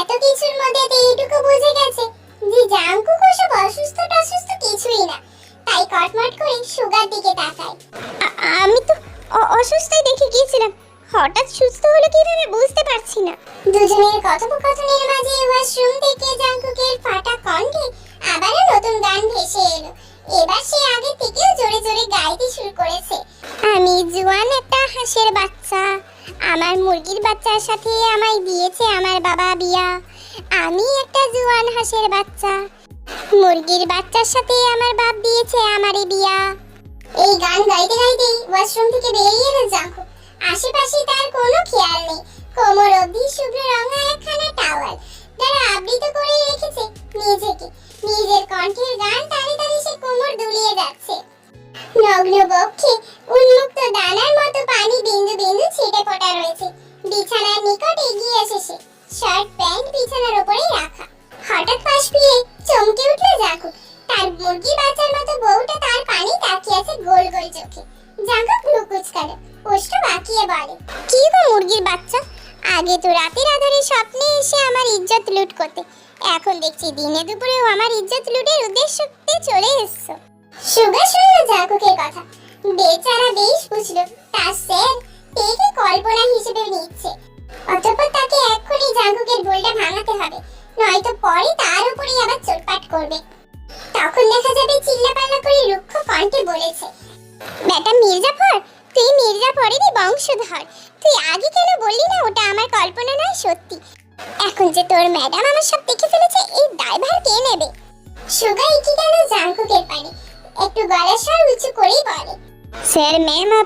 এত কিছুর মধ্যে তো এইটুকু বুঝে গেছে যে জাঙ্কুক ওসব অসুস্থ টসুস্থ কিছুই না। তাই কটমট করে সুগার দিকে তাকায়। আমি তো অসুস্থই দেখে গিয়েছিলাম। হঠাৎ সুস্থ হলো কীভাবে বুঝতে পারছি না। দুজনের কথোপকথনের মাঝে ওয়াশরুম থেকে জাঙ্কুকের ফাটা কণ্ঠে আবারও নতুন গান ভেসে এলো। এবার সে আগে থেকেও জোরে জোরে গাইতে শুরু করেছে। আমি জুয়ান একটা হাঁসের বাচ্চা। আমার মুরগির বাচ্চার সাথে আমায় দিয়েছে আমার বাবা বিয়া। আমি একটা জুয়ান হাঁসের বাচ্চা। মুরগির বাচ্চার সাথে আমার বাপ দিয়েছে আমারই বিয়া। এই গান গাইতে গাইতে ওয়াশরুম থেকে বেরিয়ে এলো জাঙ্কুক। আশেপাশে তার কোনো খেয়াল নেই। কোমর অবধি শুভ্র রঙা একখানা টাওয়াল। তারা আবৃত করে রেখেছে নিজেকে। নিজের কণ্ঠের গান তালে তালে সে কোমর দুলিয়ে যাচ্ছে। নগ্ন উন্মুক্ত দানার মতো পানি বিন্দু বিন্দু ছিটে ফোটা রয়েছে। বিছানার নিকট এগিয়ে এসে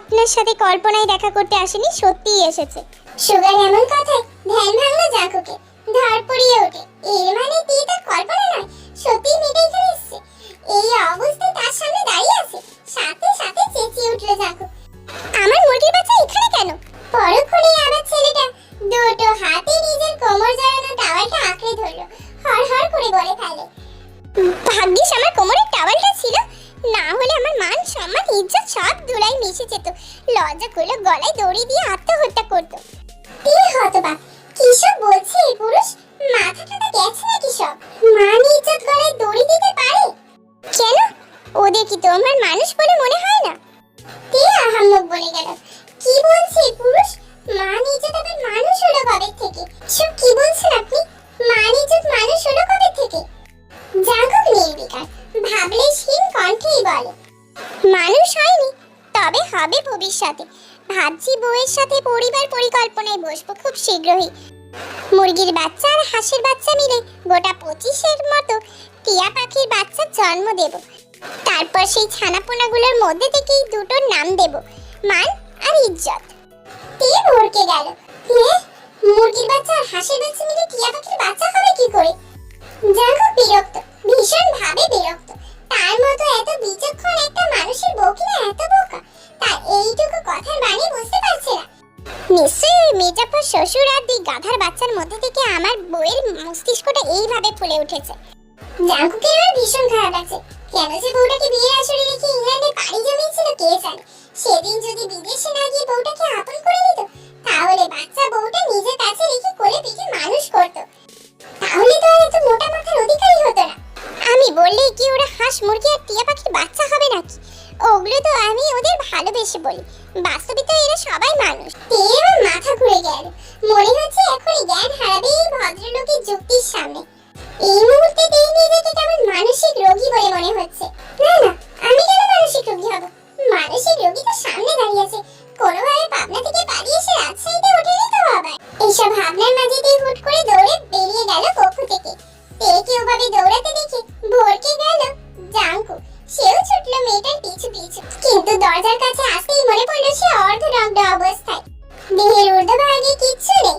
আপনার সাথে কল্পনায় দেখা করতে আসেনি সত্যিই এসেছে। সুগার এমন কথা ধ্যান মুরগির বাচ্চা আর হাঁসের বাচ্চা মিলে গোটা পঁচিশের মতো টিয়া পাখির বাচ্চার জন্ম দেব। তারপর সেই ছানাপোনাগুলোর মধ্যে থেকেই দুটোর নাম দেব, মান আর ইজ্জত। তে ভরকে গেল। মুরগির বাচ্চা আর হাঁসের বাচ্চা মিলে টিয়া পাখির বাচ্চা হবে কি করে? জাগক বিরক্ত ভীষণ ভাবে বিরক্ত। তার মতো এত বিচক্ষণ একটা মানুষের বউ কিনা এত বোকা। তার এইটুকু কথার মানে বুঝতে পারছে না। নিশ্চয়ই শ্বশুর আর দুই গাধার বাচ্চার মধ্যে থেকে আমার বউয়ের মস্তিষ্কটা এইভাবে ফুলে উঠেছে। জাঙ্কুকের এবার ভীষণ খারাপ কেন যে বউটাকে বিয়ের আসরে রেখে ইংল্যান্ডে পাড়ি জমিয়েছিল কে জানে? সেদিন যদি বিদেশে না গিয়ে বউটাকে আপন করে নিত, তাহলে বাচ্চা বউটা নিজের কাছে রেখে কোলে পিঠে মানুষ করত। তাহলে তো এত মোটা মাথার অধিকারী হতো না। আমি বললেই কি ওরা হাঁস মুরগি আর টিয়া পাখির বাচ্চা হবে নাকি? ওগুলো তো আমি ওদের ভালোবেসে বলি। বাস্তবে তো এরা সবাই মানুষ। তে এবার মাথা ঘুরে গেল। মনে হচ্ছে এখনই জ্ঞান হারাবে এই ভদ্রলোকের যুক্তির সামনে। এই মুহূর্তে তেই নিজেকে কেমন মানসিক রোগী বলে মনে হচ্ছে। না না, আমি কেন মানসিক রোগী হব? মানসিক রোগী তো সামনে দাঁড়িয়ে আছে। কোনোভাবে পাবনা থেকে পালিয়ে এসে রাজশাহীতে ওঠেনি তো আবার এইসব ভাবনার মাঝে দিয়ে হুট করে দৌড়ে বেরিয়ে গেল কক্ষ থেকে। তেকে ওভাবে দৌড়াতে দেখে ভরকে গেল জাঙ্কু। সেও ছুটলো মেয়েটার পিছু পিছু। কিন্তু দরজার কাছে আসতেই মনে পড়ল সে অর্ধনগ্ন অবস্থায়। দেহের ঊর্ধ্বভাগে কিচ্ছু নেই।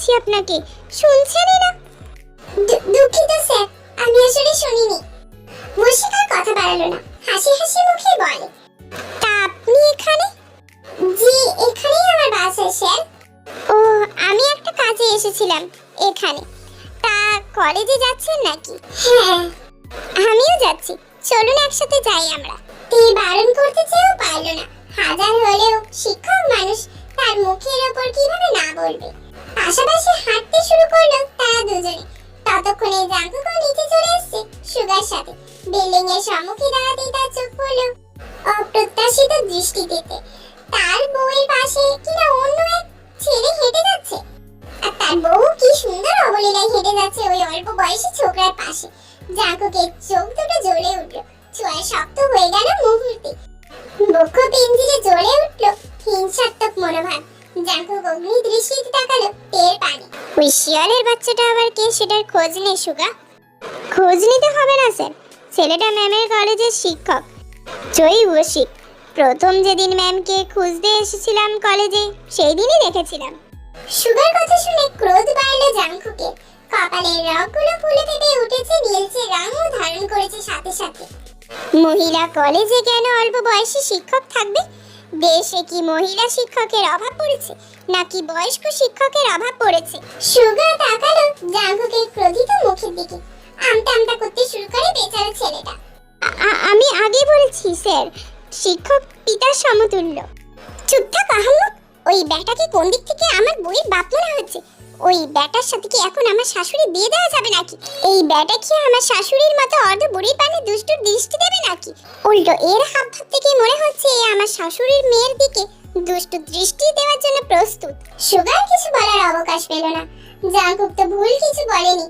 ডাকছি আপনাকে শুনছেনই না দুঃখিত, স্যার, আমি আসলে শুনিনি। মুশিকা কথা বাড়ালো না, হাসি হাসি মুখে বলে, তা আপনি এখানে? জি, এখানেই আমার বাসা স্যার। ও, আমি একটা কাজে এসেছিলাম, এখানে। তা কলেজে যাচ্ছেন নাকি? হ্যাঁ। আমিও যাচ্ছি, চলুন একসাথে যাই আমরা। তে বারণ করতে চেয়েও পারল না, হাজার হলেও শিক্ষক মানুষ তার মুখের ওপর কীভাবে না বলবে? পাশাপাশি হাঁটতে শুরু করল তারা দুজনে। ততক্ষণে জাঙ্কুকও নিচে চলে এসছে সুগার সাথে। বিল্ডিং এর সম্মুখে দাঁড়াতেই তার চোখ পড়ল অপ্রত্যাশিত দৃষ্টিতে তার বউয়ের পাশে কিনা অন্য এক ছেলে হেঁটে যাচ্ছে। আর তার বউ কি সুন্দর অবলীলায় হেঁটে যাচ্ছে ওই অল্প বয়সী ছোকরার পাশে। জাঙ্কুকের চোখ দুটো জ্বলে উঠল। চোয়া শক্ত হয়ে গেল মুহূর্তে। বক্ষ পিঞ্জিরে জ্বলে উঠল হিংসাত্মক মনোভাব। জাঙ্কুক অগ্নি দৃষ্টিতে তাকালো। ওই শিয়ালের বাচ্চাটা আবার কে সেটার খোঁজ নেই, সুগা। খোঁজ নিতে হবে না, স্যার। ছেলেটা ম্যামের কলেজের শিক্ষক জয়ী ওসিক প্রথম যেদিন ম্যামকে খুঁজতে এসেছিলাম কলেজে সেই দিনই দেখেছিলাম। সুগার কথা শুনে ক্রোধ বাড়লো জাঙ্কুকের কপালের রগগুলো ফুলে ফেপে উঠেছে, নীলচে রঙও ধারণ করেছে সাথে সাথে। মহিলা কলেজে কেন অল্প বয়সী শিক্ষক থাকবে? দেশে কি মহিলা শিক্ষকের অভাব পড়েছে? নাকি বয়স্ক শিক্ষকের অভাব পড়েছে? সুগা তাকালো জাঙ্গুকের ক্রোধিত মুখের দিকে। আমতা আমতা করতে শুরু করে বেচারা ছেলেটা। আমি আগে বলেছি, স্যার, শিক্ষক পিতার সমতুল্য। চুপ থাক ওই ব্যাটাকে কোন দিক থেকে আমার বইয়ের বাপ মনে হচ্ছে? ওই ব্যাটার সাথে কি এখন আমার শাশুড়ি বিয়ে দেওয়া যাবে নাকি? এই ব্যাটা কি আমার শাশুড়ির মতো অর্ধ বুড়ির পানে দুষ্টুর দৃষ্টি দেবে নাকি? উল্টো এর হাব ভাব থেকে মনে হচ্ছে আমার শাশুড়ির মেয়ের দিকে দুষ্টু দৃষ্টি দেওয়ার জন্য প্রস্তুত। সুগার কিছু বলার অবকাশ পেল না। জাঙ্কুক তো ভুল কিছু বলেনি।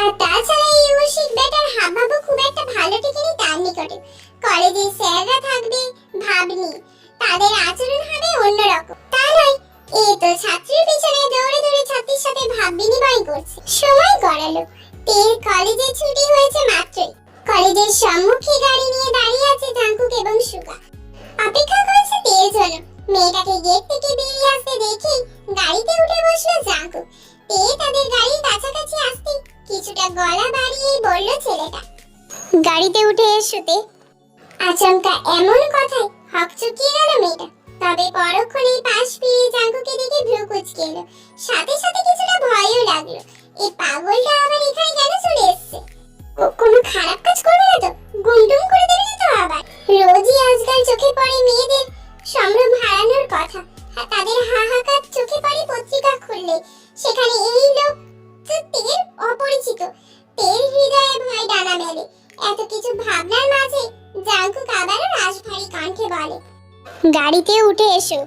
আর তাছাড়া এই ওষিক বেটার হাবভাবও খুব একটা ভালো টিকেনি তার নিকটে। কলেজে স্যাররা থাকবে, ভাবনি। তাদের আচরণ হবে অন্যরকম। তা নয় এ তো ছাত্রীর পিছনে দৌড়ে দৌড়ে ছাত্রীর সাথে ভাব বিনিময় করছে। সময় গড়ালো। তের কলেজে ছুটি হয়েছে মাত্রই। কলেজের সম্মুখে গাড়ি নিয়ে দাঁড়িয়ে আছে জাঙ্কুক এবং সুগা। অপেক্ষা করেছে তের জন্য। মেয়েটাকে গেট থেকে বেরিয়ে আসতে দেখে গাড়িতে উঠে বসল জাঙ্কুক তে তাদের গাড়ির কাছাকাছি আসতে কিছুটা গলা বাড়িয়ে বলল ছেলেটা, গাড়িতে উঠে এসোতে আচমকা এমন কথায় হক চুকিয়ে গেল মেয়েটা। তবে পরক্ষণেই পাশ ফিরে জাঙ্কুকে দেখে ভ্রু কুচকে এলো। সাথে সাথে কিছুটা ভয়ও লাগল। এই পাগলটা আবার এখানে কেন চলে এসছে? কোনো খারাপ কাজ করবে না তো? গুমটুম করে দেবে না তো আবার? রোজই আজকাল চোখে পড়ে মেয়েদের সম্ভ্রম হারানোর কথা। তাদের হাহাকার চোখে পড়ে এসো।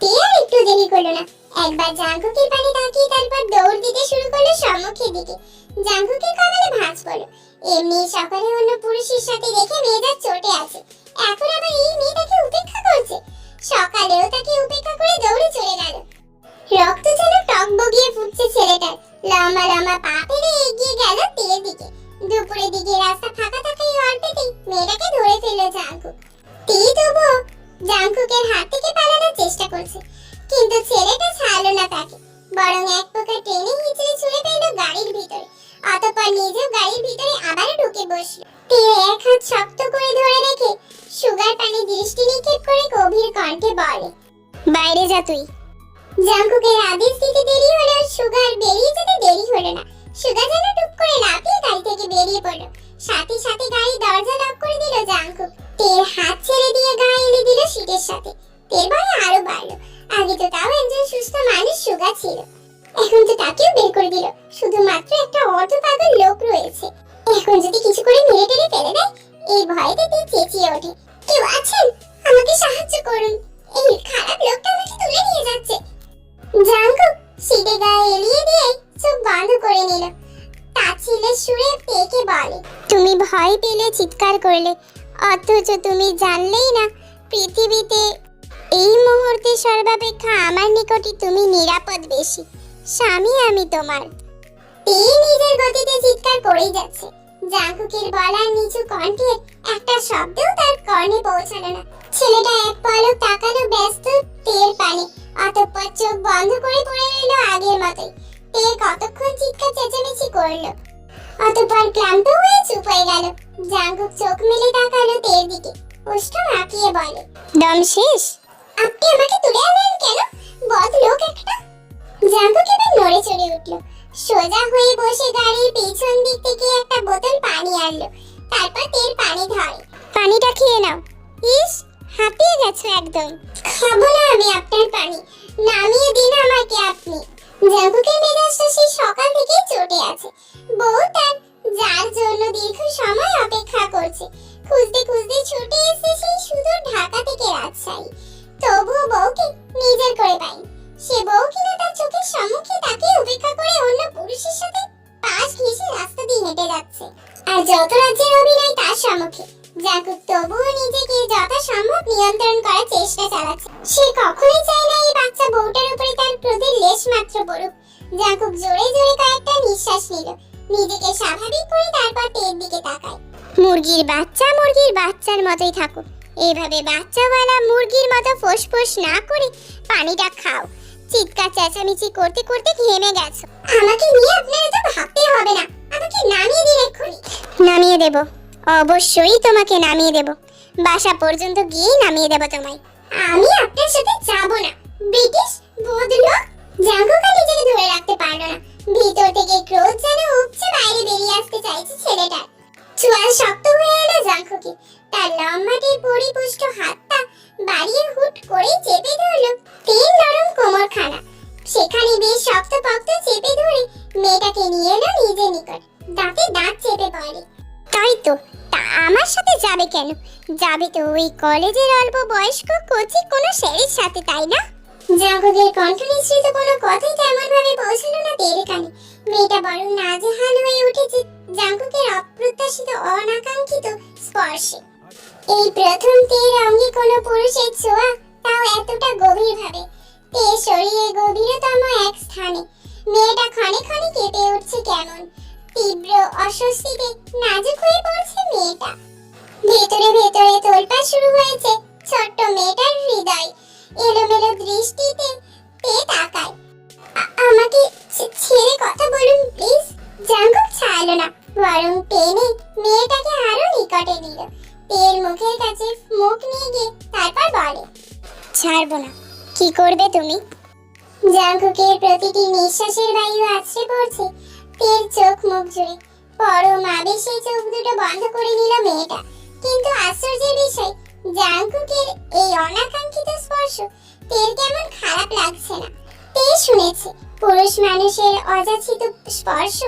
তে একটু দেরি করল না। একবার জাঙ্কুকের পানে তাকিয়ে তারপর দৌড় দিতে শুরু করল সম্মুখের দিকে। জাঙ্কুকের কপালে ভাঁজ পড়ল। এমনি সকালে অন্য পুরুষের সাথে দেখে মেয়েটা চটে আছে। এখন আবার এই মেয়েটাকে উপেক্ষা করছে। সকালেও তাকে উপেক্ষা করে দৌড়ে চলে গেল। রক্ত যেন টক বগিয়ে ফুটছে ছেলেটার। লম্বা লম্বা পা ফেলে এগিয়ে গেল তের দিকে। দুপুরের দিকে রাস্তা ফাঁকা থাকায় অল্পেতেই মেয়েটাকে ধরে ফেলল জাঙ্কুক। তে তবুও জাঙ্কুকের হাত থেকে চেষ্টা করছে। কিন্তু ছেলেটা ছাড়লো না তাকে। বরং এক প্রকার টেনে হিচড়ে ছুঁড়ে ফেলল গাড়ির ভিতরে। অতঃপর নিজেও গাড়ির ভিতরে আবারও ঢুকে বসল। তে এক হাত শক্ত করে ধরে রেখে সুগার পানে দৃষ্টি নিক্ষেপ করে গভীর কণ্ঠে বলে, বাইরে যা তুই। জাঙ্কুকের আদেশ দিতে দেরি হলেও সুগার বেরিয়ে যেতে দেরি হলো না। সুগার যেন টুপ করে লাফিয়ে গাড়ি থেকে বেরিয়ে পড়ল। সাথে সাথে গাড়ি দরজা লক করে দিল জাঙ্কুক। তের হাত ছেড়ে দিয়ে গায়ে এনে দিল সিটের সাথে। ভয় আরও বাড়লো। আগে তো তাও একজন সুস্থ মানুষ সুগা ছিল। এখন তো তাকেও বের করে দিল। শুধুমাত্র একটা অর্ধ পাগল লোক রয়েছে। এখন যদি কিছু করে মেরে টেরে ফেলে দেয়, এই ভয়তে তে চেঁচিয়ে ওঠে। কেউ আছেন? আমাকে সাহায্য করুন। এই খারাপ লোকটা আমাকে তুলে নিয়ে যাচ্ছে। জাঙ্কুক সিটে গায়ে এলিয়ে দিয়ে চোখ বন্ধ করে নিল। তাচ্ছিলের সুরে পেকে বলে, তুমি ভয় পেলে, চিৎকার করলে। অথচ তুমি জানলেই না, পৃথিবীতে এই মুহূর্তে সর্বাপেক্ষা আমার নিকটে তুমি নিরাপদ বেশি। স্বামী আমি তোমার। তে নিজের গতিতে চিৎকার করেই যাচ্ছে। জাঙ্কুকের গলার নিচু কণ্ঠে একটা শব্দও তার কর্ণে পৌঁছালো না। ছেলেটা এক পলক তাকানো ব্যস্ত তের পানে। অতঃপর চোখ বন্ধ করে পড়ে রইল আগের মতোই। তে কতক্ষণ চিৎকার চেঁচামেচি করল। অতঃপর ক্লান্ত হয়ে চুপ হয়ে গেল। জাঙ্কুক চোখ মেলে তাকালো তের দিকে। ওষ্ঠ আঁকিয়ে বলে, দম শেষ? আপনি আমাকে তুলে আনলেন কেন? বদ লোক একটা। জাঙ্কুক এবার নড়ে চড়ে উঠল। সোজা হয়ে বসে গাড়ির পেছন দিক থেকে একটা বোতল পানি আনলো। তারপর তেল পানি ধরে। পানিটা খেয়ে নাও। ইস, হাঁপিয়ে গেছো একদম। খাব না আমি আপনার পানি। নামিয়ে দিন আমাকে আপনি। জাঙ্কুকের মেজাজটা সেই সকাল থেকেই চটে আছে। বউ তার যার জন্য দীর্ঘ সময় অপেক্ষা করছে। খুঁজতে খুঁজতে ছুটে এসে সেই সুদূর ঢাকা থেকে রাজশাহী। তবুও বউকে নিজের করে পাইনি সে বউ কিনা তার চোখের সম্মুখে তাকে উপেক্ষা করে অন্য পুরুষের সাথে পাশ ঘেঁষে রাস্তা দিয়ে হেঁটে যাচ্ছে। আর যত রাজ্যের অভিনয় তার সম্মুখে জাগুক তবুও নিজেকে যথাসম্ভব নিয়ন্ত্রণ করার চেষ্টা চালাচ্ছে। সে কখনোই চায় না এই বাচ্চা বউটার উপরে তার ক্রোধের লেশ মাত্র পড়ুক। জাগুক জোরে জোরে কয়েকটা নিঃশ্বাস নিল। নিজেকে স্বাভাবিক করে তারপর তের দিকে তাকায়। মুরগির বাচ্চা মুরগির বাচ্চার মতোই থাকো এইভাবে বাচ্চাওয়ালা মুরগির মতো ফোসফোস না করে পানিটা খাও। চিৎকার চেঁচামেচি করতে করতে ঘেমে গেছো। আমাকে নিয়ে আপনার তো ভাবতে হবে না। আমাকে নামিয়ে দিন এক্ষুনি। নামিয়ে দেব। অবশ্যই তোমাকে নামিয়ে দেব। বাসা পর্যন্ত গিয়ে নামিয়ে দেব তোমায়। আমি আপনার সাথে যাব না। ব্রিটিশ বদলোক জাঙ্কুকা নিজেকে ধরে রাখতে পারল না। ভিতর থেকে ক্রোধ যেন উপচে বাইরে বেরিয়ে আসতে চাইছে ছেলেটার। চুয়াল শক্ত তো ওই কলেজের অল্প বয়স্ক কচি কোনো শেরির সাথে, তাই না? জাগদের কণ্ঠ নিঃসৃত কোনো কথাই তেমন ভাবে পৌঁছালো না তেরে কানে মেয়েটা বরং নাজেহাল হয়ে উঠেছে জাঙ্কুকের অপ্রত্যাশিত, অনাকাঙ্ক্ষিত স্পর্শে। এই প্রথম তের অঙ্গে কোনো পুরুষের ছোঁয়া তাও এতটা গভীর ভাবে তে শরীরে গভীরতম এক স্থানে। মেয়েটা ক্ষণে ক্ষণে কেঁপে উঠছে কেমন? তীব্র অস্বস্তিতে নাজুক হয়ে পড়ছে মেয়েটা। ভেতরে ভেতরে তোলপা শুরু হয়েছে। ছোট্ট মেয়েটার হৃদয় এলোমেলো দৃষ্টিতে তে তাকায়। আমাকে ছেড়ে কথা বলুন, প্লিজ। জাঙ্গুক ছাড়লো না। বরং টেনে মেয়েটাকে আরও নিকটে নিল। তের মুখের কাছে মুখ নিয়ে গিয়ে তারপর বলে, ছাড়বো না। কি করবে তুমি? জাঙ্কুকের প্রতিটি নিঃশ্বাসের বায়ু আছড়ে পড়ছে। তের চোখ মুখ জুড়ে। পরম আবেশে চোখ দুটো বন্ধ করে নিল মেয়েটা। কিন্তু আশ্চর্যের বিষয় জাঙ্কুকের এই অনাকাঙ্ক্ষিত স্পর্শ তের কেমন খারাপ লাগছে না। তে শুনেছে, পুরুষ মানুষের অযাচিত স্পর্শ,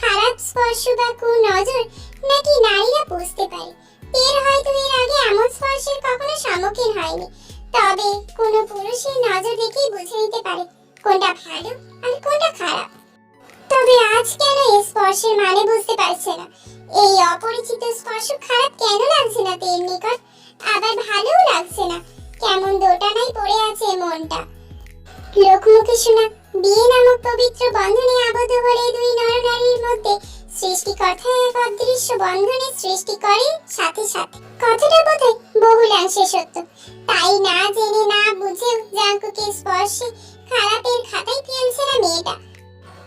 খারাপ স্পর্শ বা কু নজর নাকি নারীরা বুঝতে পারে। তের হয়তো এর আগে এমন স্পর্শের কখনো সম্মুখীন হয়নি, তবে কোনো পুরুষের নজর দেখেই বুঝে নিতে পারে কোনটা ভালো আর কোনটা খারাপ। তবে আজ কেন এই স্পর্শের মানে বুঝতে পারছে না? এই অপরিচিত স্পর্শ খারাপ কেন লাগছে না তের নিকট? আবার ভালোও লাগছে না। কেমন দোটানায় পড়ে আছে মনটা। লোকমুখে শোনা, বিয়ে নামক পবিত্র বন্ধনে আবদ্ধ হলে দুই নরনারীর মধ্যে সৃষ্টিকর্তা এক অদৃশ্য বন্ধনের সৃষ্টি করে সাথে সাথে। কথাটা বোধহয় বহুলাংশে সত্য। তাই না জেনে না বুঝেও জাঙ্কুকে স্পর্শে খারাপের খাতায় ফেলছে না মেয়েটা।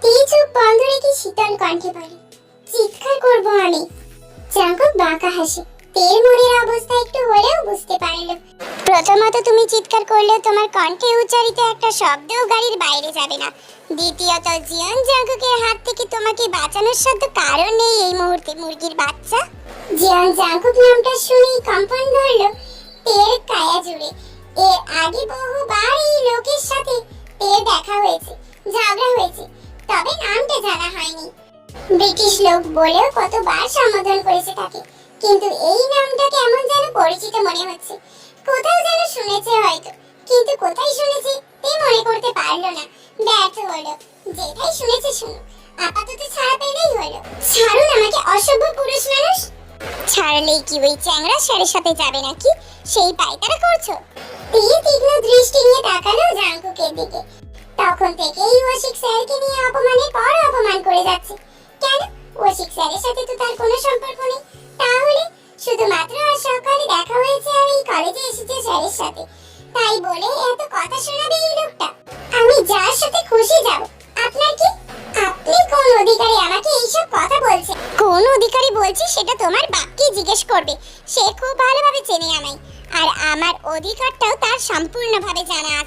তেই চোখ বন্ধ রেখে শীতল কণ্ঠে বলে, চিৎকার করব আমি জাঙ্কুক বাঁকা হাসে। তের মনের অবস্থা একটু হলেও বুঝতে পারল। প্রথমত তুমি চিৎকার করলে তোমার কণ্ঠে উচ্চারিত একটা শব্দও গাড়ির বাইরে যাবে না। দ্বিতীয়ত, জিয়ন জাঙ্কুকের হাত থেকে তোমাকে বাঁচানোর সাধ্য কারণ নেই এই মুহূর্তে, মুরগির বাচ্চা। জিয়ান জাঙ্কুক নামটা শুনেই কম্পন ধরলো তের কায়া জুড়ে। এর আগে বহুবার এই লোকের সাথে তের দেখা হয়েছে, ঝগড়া হয়েছে। তবে নামটা জানা হয়নি। ব্রিটিশ লোক বলেও কতবার সম্বোধন করেছে তাকে, কিন্তু এই নামটা কেমন যেন পরিচিত মনে হচ্ছে। কোথাও যেন শুনেছে হয়তো, কিন্তু কোথায় শুনেছে তে মনে করতে পারল না। ব্যর্থ হলো, যেটাই শুনেছে শুনুক, আপাতত ছাড়া পেলেই হলো। ছাড়ুন আমাকে অসভ্য পুরুষ মানুষ। ছাড়লেই কি ওই চ্যাংড়া স্যারের সাথে যাবে নাকি? সেই পায়তারা করছ? তীর তীক্ষ্ণ দৃষ্টি নিয়ে তাকালো জাঙ্কুকের দিকে। তখন থেকেই ওশিক স্যারকে নিয়ে অপমানের পর অপমান করে যাচ্ছে। কেন? ওশিক স্যারের সাথে তো তার কোনো সম্পর্ক নেই। তাহলে শুধুমাত্র আজ সকালে দেখা হয়েছে আর এই কলেজে এসেছে স্যারের সাথে। তাই বলে এত কথা শোনাবে এই লোকটা। আমি যার সাথে খুশি যাব। আপনার কি? আপনি কোন অধিকারী আমাকে এইসব কথা বলছেন? কোন অধিকারী বলছি সেটা তোমার বাপকে জিজ্ঞেস করবে। সে খুব ভালোভাবে চেনে আমায়। আর আমার অধিকারটাও তার সম্পূর্ণভাবে জানা